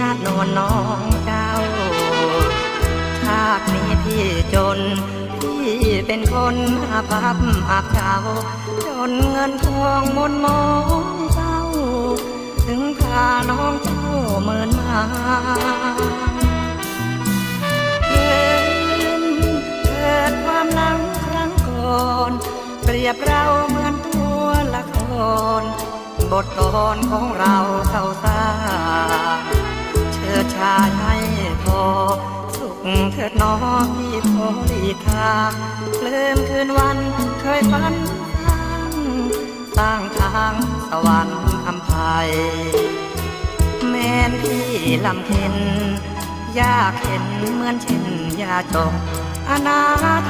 นาดนวลน้องเจ้า ชาตินี้พี่จน พี่เป็นคนอาภัพอาเจ้า จนเงินทองมนมองเจ้า ถึงพาน้องเจ้าเมินมาเกินเกิดความหลังครั้งก่อน เปรียบเรา บทกลอนของเราเข้าสร้างเชิดชาให้พอ สุขเถิดน้องที่พอดีทางลืมคืนวันเคยฝันสร้างสร้างทางสวรรค์อำภัยแม่นที่ลำเค็นยากเห็นเหมือนเช่นยาจกอนา